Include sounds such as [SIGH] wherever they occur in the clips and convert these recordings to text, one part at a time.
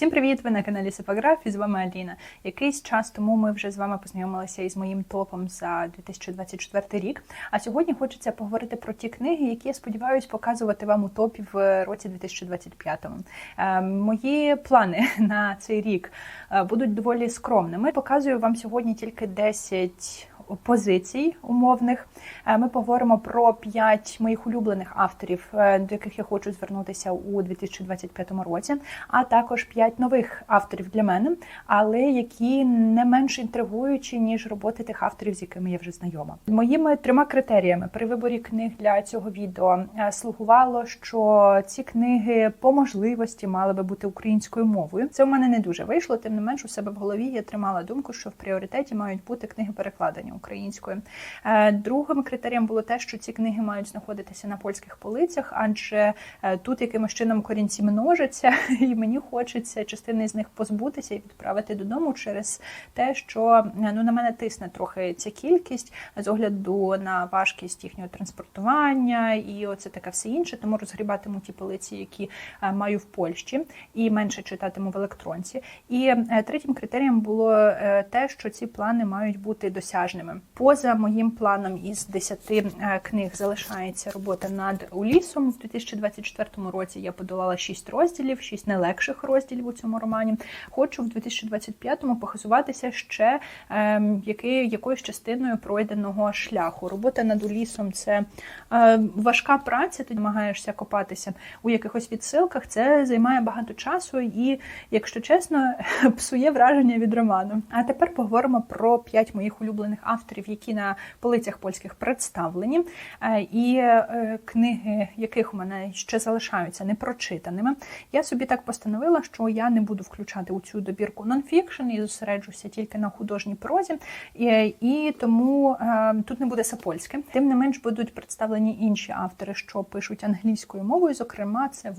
Всім привіт! Ви на каналі Сепаграф і з вами Аліна. Якийсь час тому ми вже з вами познайомилися із моїм топом за 2024 рік. А сьогодні хочеться поговорити про ті книги, які я сподіваюся показувати вам у топі в році 2025. Е, Мої плани [LAUGHS] на цей рік е, будуть доволі скромними. Показую вам сьогодні тільки 10 позицій умовних. Е, Ми поговоримо про 5 моїх улюблених авторів, е, до яких я хочу звернутися у 2025 році, а також 5 нових авторів для мене, але які не менш інтригуючі, ніж роботи тих авторів, з якими я вже знайома. Моїми трьома критеріями при виборі книг для цього відео е, слугувало, що ці книги по можливості мали би бути українською мовою. Це у мене не дуже вийшло. Тим не менш, у себе в голові я тримала думку, що в пріоритеті мають бути книги перекладені українською. Е, Другим критерієм було те, що ці книги мають знаходитися на польських полицях, адже е, тут якимось чином корінці множаться, [LAUGHS] і мені хочеться частини з них позбутися і відправити додому через те, що е, ну на мене тисне трохи ця кількість з огляду на важкість їхнього транспортування і оце таке все інше. Тому розгрібатиму ті полиці, які маю в Польщі, і менше читатиму в електронці. І третім критерієм було те, що ці плани мають бути досяжними. Поза моїм планом із 10 е, книг залишається робота над Улісом. В 2024 році я подолала 6 розділів, 6 найлегших розділів у цьому романі. Хочу в 2025-му похизуватися ще е, який, якоюсь частиною пройденого шляху. Робота над Улісом це е, важка праця, ти намагаєшся копатися у якихось відсилках. Це займає багато часу і, якщо чесно, [LAUGHS] псує враження від роману. А тепер поговоримо про п'ять моїх улюблених авторів, які на полицях польських представлені, е, і е, книги, яких у мене ще залишаються непрочитаними. Я собі так постановила, що я не буду включати у цю добірку нонфікшн і зосереджуся тільки на художній прозі, і, тому е, тут не буде сапольське. Тим не менш будуть представлені інші автори, що пишуть англійською мовою. Зокрема, це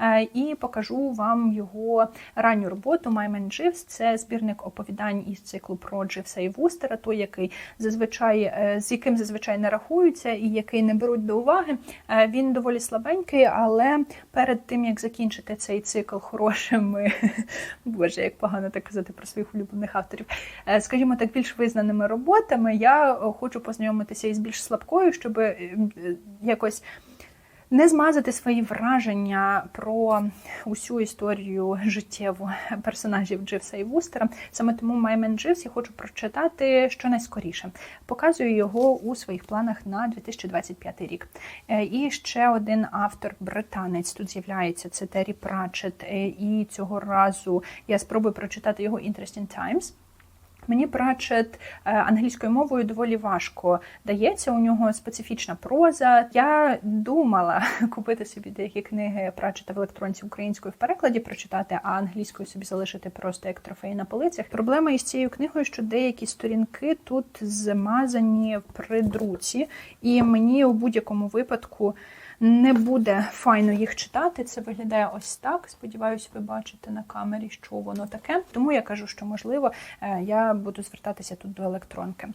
е, і покажу вам його ранню роботу «My Man Jeeves». Це збірник оповідань із циклу про Дживса і Вустера, той, який зазвичай е, з яким зазвичай не рахуються і який не беруть до уваги. Е, Він доволі слабенький, але перед тим як закінчити цей цикл хорошими, [LAUGHS] боже, як погано так казати про своїх улюблених авторів, е, скажімо так, більш визнаними роботами, я хочу познайомитися із більш слабкою, щоб е, е, якось. Не змазати свої враження про усю історію життєву персонажів Дживса і Вустера. Саме тому Маймен Дживс я хочу прочитати щонайскоріше. Показую його у своїх планах на 2025 рік. Е, І ще один автор британець тут з'являється. Це Террі Пратчет. Е, І цього разу я спробую прочитати його Interesting Times. Мені Пратчет е, англійською мовою доволі важко дається. У нього специфічна проза. Я думала [LAUGHS] купити собі деякі книги Пратчета в електронці українською в перекладі прочитати, а англійською собі залишити просто як трофей на полицях. Проблема із цією книгою, що деякі сторінки тут змазані при друці, і мені у будь-якому випадку. Не буде файно їх читати. Це виглядає ось так. Сподіваюсь, ви бачите на камері, що воно таке. Тому я кажу, що можливо е, я буду звертатися тут до електронки.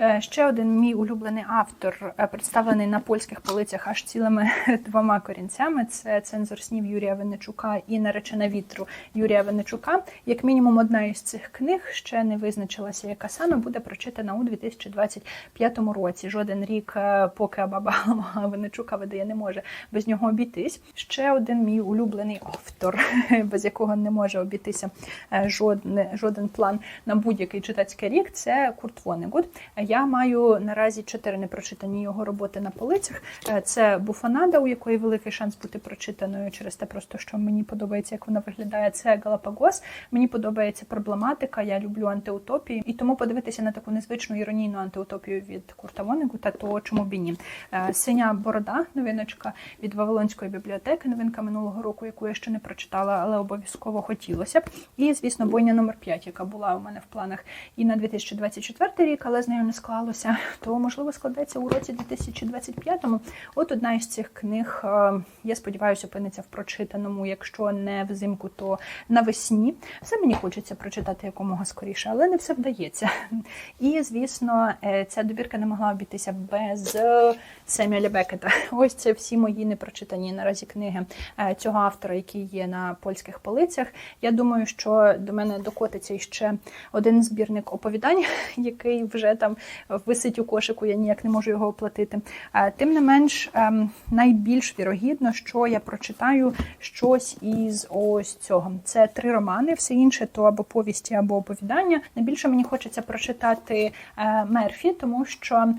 Е, Ще один мій улюблений автор, е, представлений на польських полицях аж цілими [LAUGHS] двома корінцями. Це цензор снів Юрія Венечука і наречена вітру Юрія Венечука. Як мінімум, одна із цих книг ще не визначилася, яка саме буде прочитана у 2025 році. Жоден рік, поки баба Венечука видає, не може без нього обійтись. Ще один мій улюблений автор, [LAUGHS] без якого не може обійтися е, жоден, жоден план на будь-який читацький рік. Це Курт Вонегуд. Я маю наразі чотири непрочитані його роботи на полицях. Е, Це Буфанада, у якої великий шанс бути прочитаною через те, просто що мені подобається, як вона виглядає. Це Галапагос. Мені подобається проблематика. Я люблю антиутопії, і тому подивитися на таку незвичну іронійну антиутопію від Курта Вонегута, то чому б і ні. Е, Синя борода, новиночка від Вавилонської бібліотеки, новинка минулого року, яку я ще не прочитала, але обов'язково хотілося б. І, звісно, бойня номер 5, яка була у мене в планах і на 2024 рік, але з нею не склалося. [LAUGHS] То можливо складеться у році 2025-му. От одна із цих книг, е, я сподіваюся, опиниться в прочитаному. Якщо не взимку, то навесні. Все мені хочеться прочитати якомога скоріше, але не все вдається. І, звісно, е, ця добірка не могла обійтися без е, Семюеля Бекета. Ось це всі мої непрочитані наразі книги е, цього автора, які є на польських полицях. Я думаю, що до мене докотиться ще один збірник оповідань, [LAUGHS] який вже там висить у кошику. Я ніяк не можу його оплатити. Е, Тим не менш, ем, найбільш вірогідно, що я прочитаю щось із ось цього. Це три романи, все інше то або повісті, або оповідання. Найбільше мені хочеться прочитати е, Мерфі, тому що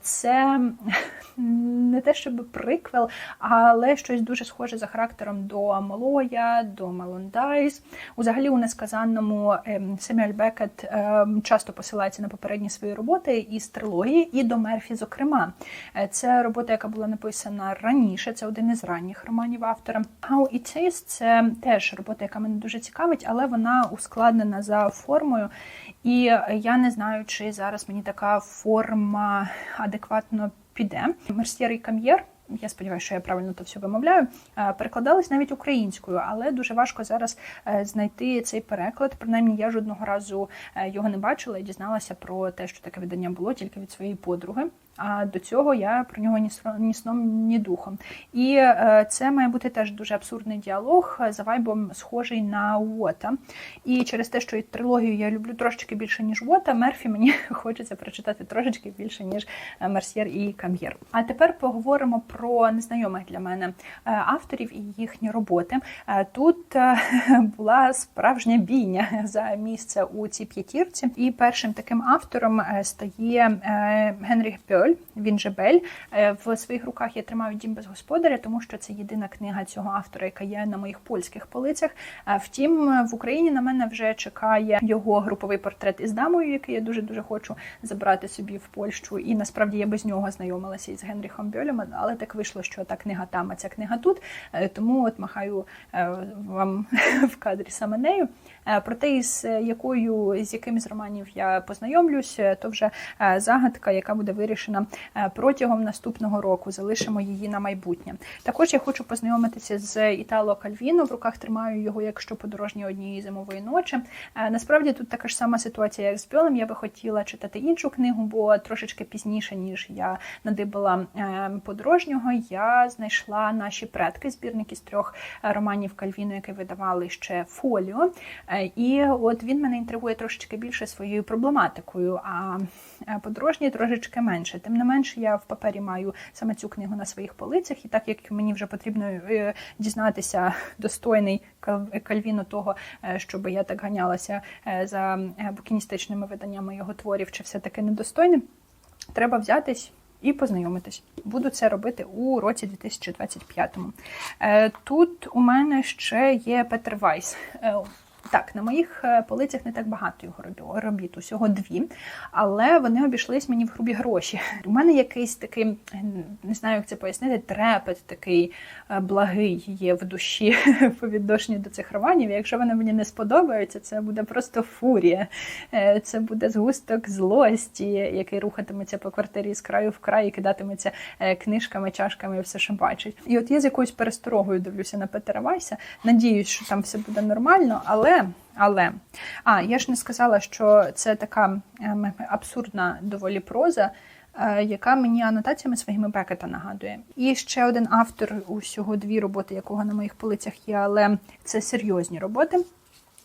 це [LAUGHS] не те, щоб приквел, але щось дуже схоже за характером до Малоя, до Малондайс. Взагалі, у несказанному ем, Семюель Бекет ем, часто посилається на попередні свої роботи із трилогії, і до Мерфі, зокрема. Е, Це робота, яка була написана раніше. Це один із ранніх романів автора. How It Is – це теж робота, яка мене дуже цікавить, але вона ускладнена за формою. І я не знаю, чи зараз мені така форма адекватно піде. Мерсьєр і Кам'єр. Я сподіваюся, що я правильно то все вимовляю. Перекладалась навіть українською, але дуже важко зараз е, знайти цей переклад. Принаймні, я жодного разу е, його не бачила і дізналася про те, що таке видання було тільки від своєї подруги. А до цього я про нього ні сном, ні духом. І е, це має бути теж дуже абсурдний діалог е, за вайбом схожий на Уота. І через те, що і трилогію я люблю трошечки більше, ніж Уота, Мерфі мені [LAUGHS] хочеться прочитати трошечки більше, ніж е, Мерсьєр і Кам'єр. А тепер поговоримо про незнайомих для мене авторів і їхні роботи. Тут [LAUGHS] була справжня бійня [LAUGHS] за місце у цій п'ятірці. І першим таким автором стає Генріх Бьоль, він же Бель. Е, В своїх руках я тримаю дім без господаря, тому що це єдина книга цього автора, яка є на моїх польських полицях. Е, Втім, в Україні на мене вже чекає його груповий портрет із дамою, який я дуже дуже хочу забрати собі в Польщу. І насправді я без нього знайомилася із Генріхом Бьолем, але так вийшло, що та книга там, а ця книга тут. Е, Тому от махаю вам [LAUGHS] в кадрі саме нею. Е, Проте, із якою з яким з романів я познайомлюсь, е, то вже е, загадка, яка буде вирішена е, протягом наступного року. Залишимо її на майбутнє. Також я хочу познайомитися з Італо Кальвіно. В руках тримаю його, якщо подорожні однієї зимової ночі. Е, Насправді тут така ж сама ситуація, як з Бьолем. Я би хотіла читати іншу книгу, бо трошечки пізніше, ніж я надибала е, подорожнього, я знайшла наші предки, збірник із трьох е, романів Кальвіно, які видавали ще фоліо. Е, І от він мене інтригує трошечки більше своєю проблематикою, а е, подорожній трошечки менше. Тим не менше, я в папері маю саме цю книгу на своїх полицях, і так як мені вже потрібно е, дізнатися [LAUGHS] достойний Кал- Кальвіно того, щоб я так ганялася за букіністичними виданнями його творів, чи все таки недостойним, треба взятись. І познайомитись. Буду це робити у році 2025. Е, Тут у мене ще є Петер Вайс. Так, на моїх е, полицях не так багато його робіт, усього дві, але вони обійшлись мені в грубі гроші. [LAUGHS] У мене якийсь такий, не знаю, як це пояснити, трепет такий е, благий є в душі [LAUGHS] по відношенню до цих романів. Якщо вони мені не сподобаються, це буде просто фурія. Е, Це буде згусток злості, який рухатиметься по квартирі з краю в край і кидатиметься книжками, чашками і все, що бачить. І от я з якоюсь пересторогою дивлюся на Петера Вайса. Надіюсь, що там все буде нормально, але. Але а я ж не сказала, що це така ем, абсурдна доволі проза, е, яка мені анотаціями своїми Бекета нагадує. І ще один автор, усього дві роботи, якого на моїх полицях є, але це серйозні роботи.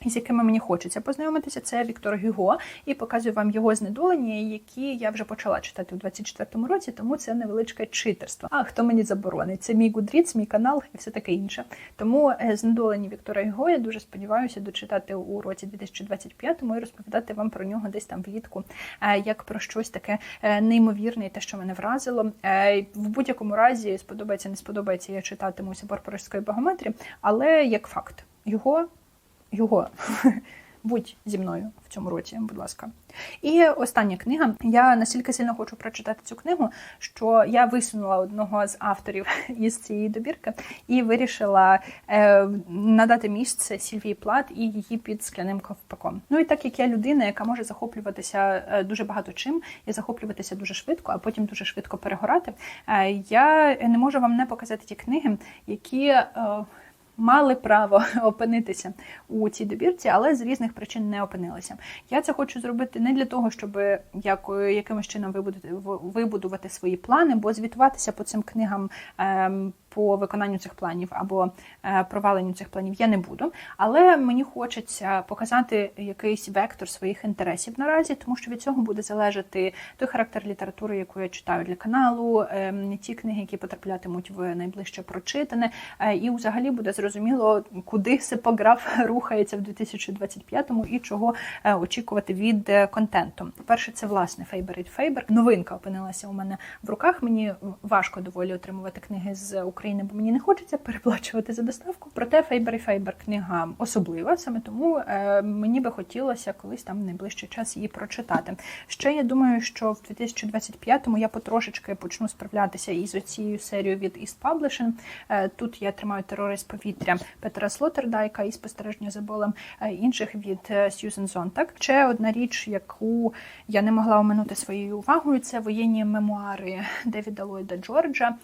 З якими мені хочеться познайомитися, це Віктор Гюго, і показую вам його знедолення, які я вже почала читати у 24-му році, тому це невеличке читерство. А хто мені заборонить? Це мій Гудріц, мій канал і все таке інше. Тому е, знедолені Віктора Гюго я дуже сподіваюся дочитати у році 2025-му і розповідати вам про нього десь там влітку, е, як про щось таке е, неймовірне, і те, що мене вразило. В будь-якому разі сподобається, не сподобається, я читатиму собор Парижської але як факт, його його. [LAUGHS] Будь зі мною в цьому році, будь ласка. І остання книга. Я настільки сильно хочу прочитати цю книгу, що я висунула одного з авторів [LAUGHS] із цієї добірки і вирішила е, надати місце Сільвії Плат і її під скляним ковпаком. Ну і так як я людина, яка може захоплюватися е, дуже багато чим і захоплюватися дуже швидко, а потім дуже швидко перегорати, е, я не можу вам не показати ті книги, які. Е, мали право [LAUGHS] опинитися у цій добірці, але з різних причин не опинилися. Я це хочу зробити не для того, щоб як, якимось чином вибудувати, свої плани, бо звітуватися по цим книгам. По виконанню цих планів або е, проваленню цих планів я не буду. Але мені хочеться показати якийсь вектор своїх інтересів наразі, тому що від цього буде залежати той характер літератури, яку я читаю для каналу, ем, ті книги, які потраплятимуть в найближче прочитане, е, і взагалі буде зрозуміло, куди сипограф [LAUGHS] рухається в 2025-му і чого е, очікувати від контенту. По-перше, це власне Фейбер Фейбер. Новинка опинилася у мене в руках. Мені важко доволі отримувати книги з України. України, бо мені не хочеться переплачувати за доставку. Проте Фейбер і Фейбер книга особлива, саме тому е, мені би хотілося колись там в найближчий час її прочитати. Ще я думаю, що в 2025-му я потрошечки почну справлятися із цією серією від East Publishing. Е, тут я тримаю терорист повітря Петра Слотердайка і спостереження за болем е, інших від Сьюзен Зонтак. Ще одна річ, яку я не могла оминути своєю увагою, це воєнні мемуари Девіда Ллойда Джорджа.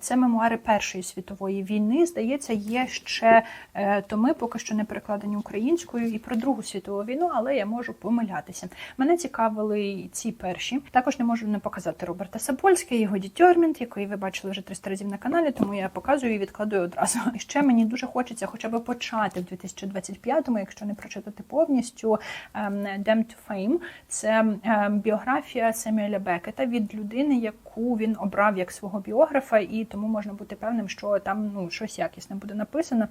Це мемуари першої Першої світової війни, здається, є ще е, томи, поки що не перекладені українською, і про Другу світову війну, але я можу помилятися. Мене цікавили ці перші. Також не можу не показати Роберта Сапольське, його дітьормінт, який ви бачили вже 300 разів на каналі, тому я показую і відкладую одразу. І ще мені дуже хочеться, хоча б почати в 2025-му, якщо не прочитати повністю ем, «Damn to Fame». Це ем, біографія Семюеля Бекета від людини, яку він обрав як свого біографа, і тому можна бути певним впевненим, що там ну, щось якісне буде написано.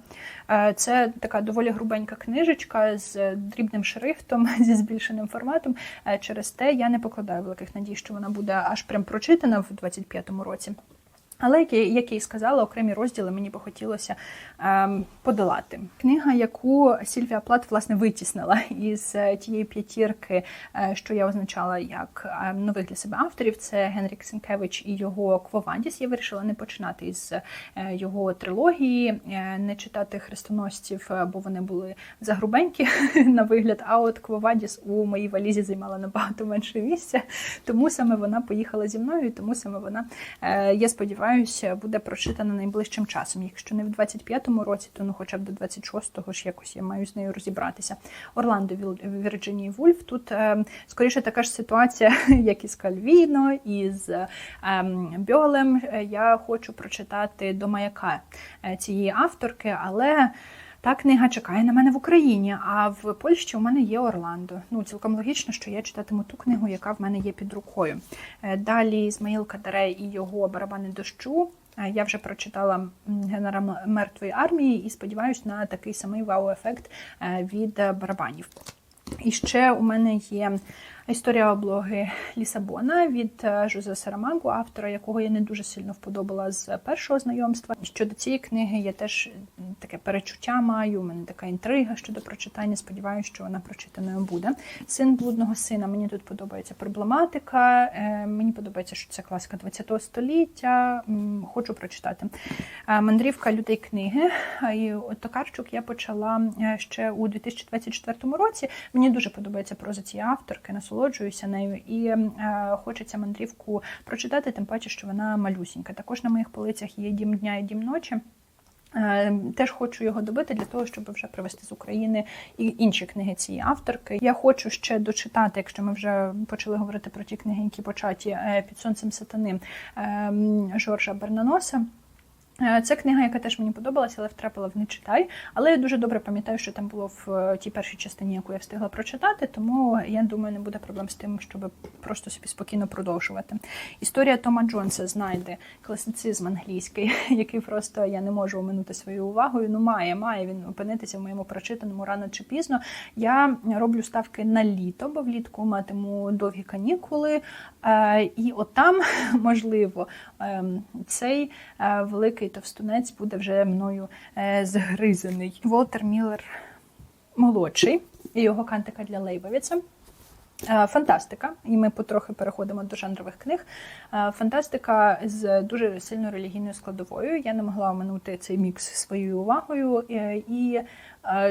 Е, це така доволі грубенька книжечка з дрібним шрифтом, [LAUGHS] зі збільшеним форматом. Е, через те я не покладаю великих надій, що вона буде аж прям прочитана в 25-му році. Але як я, і сказала, окремі розділи мені би хотілося ем, подолати. Книга, яку Сільвія Плат власне витіснила із е, тієї п'ятірки, е, що я означала як е, нових для себе авторів, це Генрік Сенкевич і його Квовандіс. Я вирішила не починати із е, його трилогії, не читати хрестоносців, бо вони були загрубенькі [LAUGHS] на вигляд. А от Квовандіс у моїй валізі займала набагато менше місця, тому саме вона поїхала зі мною, і тому саме вона, я сподіваюся, сподіваюся, буде прочитана найближчим часом. Якщо не в 25-му році, то ну хоча б до 26-го ж якось я маю з нею розібратися. Орландо Вірджинії Вульф. Тут е, скоріше така ж ситуація, [LAUGHS] як і з Кальвіно, і з е, Бьолем. Я хочу прочитати до маяка е, цієї авторки, але. Та книга чекає на мене в Україні, а в Польщі у мене є Орландо. Ну, цілком логічно, що я читатиму ту книгу, яка в мене є під рукою. Е, далі Ізмаїл Кадарей і його барабани дощу. Е, я вже прочитала генерал мертвої армії і сподіваюся на такий самий вау-ефект е, від барабанів. І ще у мене є Історія облоги Лісабона від Жозе Сарамагу, автора якого я не дуже сильно вподобала з першого знайомства. Щодо цієї книги я теж таке перечуття маю. У мене така інтрига щодо прочитання. Сподіваюся, що вона прочитаною буде. Син блудного сина. Мені тут подобається проблематика. Е, мені подобається, що це класика ХХ століття. Хочу прочитати. Е, Мандрівка людей книги. І Токарчук я почала ще у 2024 році. Мені дуже подобається проза цієї авторки насолоджуюся нею і е, хочеться мандрівку прочитати, тим паче, що вона малюсінька. Також на моїх полицях є дім дня і дім ночі. Е, теж хочу його добити для того, щоб вже привезти з України і інші книги цієї авторки. Я хочу ще дочитати, якщо ми вже почали говорити про ті книги, які початі е, під сонцем сатани ем, Жоржа Бернаноса. Е, це книга, яка теж мені подобалася, але втрапила в не читай. Але я дуже добре пам'ятаю, що там було в е, тій першій частині, яку я встигла прочитати, тому я думаю, не буде проблем з тим, щоб просто собі спокійно продовжувати. Історія Тома Джонса знайде класицизм англійський, [LAUGHS] який просто я не можу оминути своєю увагою. Ну, має, має він опинитися в моєму прочитаному рано чи пізно. Я роблю ставки на літо, бо влітку матиму довгі канікули. Е, і отам, [LAUGHS] можливо, ем, цей великий великий товстунець буде вже мною е, згризаний. Волтер Міллер молодший і його кантика для Лейбовіца. Е, Фантастика, і ми потрохи переходимо до жанрових книг. Е, Фантастика з дуже сильно релігійною складовою. Я не могла оминути цей мікс своєю увагою, е, і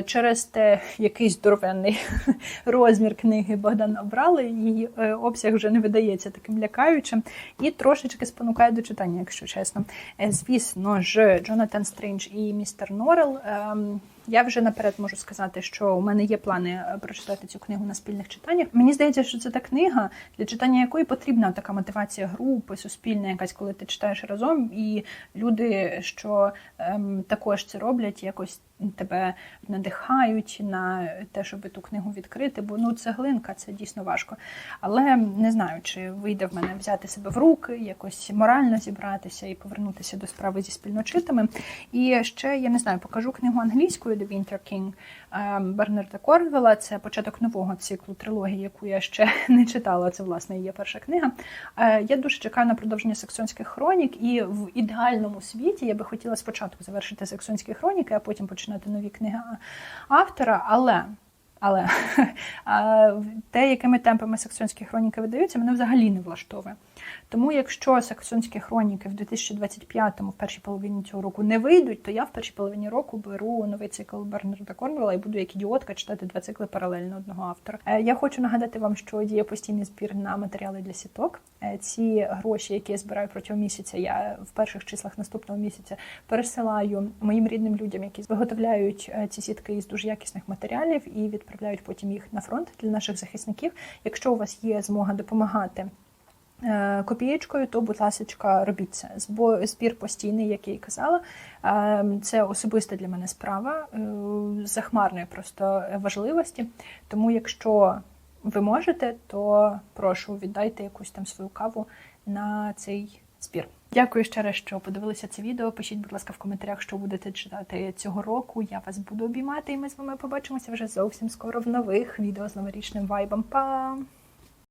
через те, який здоровенний [LAUGHS] розмір книги Богдан обрали, її обсяг вже не видається таким лякаючим і трошечки спонукає до читання, якщо чесно. Звісно ж, Джонатан Стрендж і містер Норрел. Я вже наперед можу сказати, що у мене є плани е, прочитати цю книгу на спільних читаннях. Мені здається, що це та книга, для читання якої потрібна така мотивація групи, суспільна, якась, коли ти читаєш разом, і люди, що ем, також це роблять, якось тебе надихають на те, щоб ту книгу відкрити. Бо ну цеглинка це дійсно важко. Але не знаю, чи вийде в мене взяти себе в руки, якось морально зібратися і повернутися до справи зі спільночитами. І ще я не знаю, покажу книгу англійською The Winter King ем, Бернарда Корнвелла. Це початок нового циклу трилогії, яку я ще [LAUGHS] не читала. Це власне її перша книга. Е, Я дуже чекаю на продовження саксонських хронік, і в ідеальному світі я би хотіла спочатку завершити саксонські хроніки, а потім починати нові книги автора. Але але [LAUGHS] те, якими темпами саксонські хроніки видаються, мене взагалі не влаштовує. Тому, якщо саксонські хроніки в 2025-му, в першій половині цього року, не вийдуть, то я в першій половині року беру новий цикл Бернарда Корнвелла і буду як ідіотка читати два цикли паралельно одного автора. Е, Я хочу нагадати вам, що діє постійний збір на матеріали для сіток. Е, Ці гроші, які я збираю протягом місяця, я в перших числах наступного місяця пересилаю моїм рідним людям, які виготовляють е, ці сітки із дуже якісних матеріалів і відправляють потім їх на фронт для наших захисників. Якщо у вас є змога допомагати. Е, Копієчкою, то, будь ласка, робіть це. Збір постійний, як я і казала. Е, Це особиста для мене справа е, захмарної просто важливості. Тому, якщо ви можете, то прошу віддайте якусь там свою каву на цей збір. Дякую ще раз, що подивилися це відео. Пишіть, будь ласка, в коментарях, що будете читати цього року. Я вас буду обіймати, і ми з вами побачимося вже зовсім скоро в нових відео з новорічним вайбом. Па!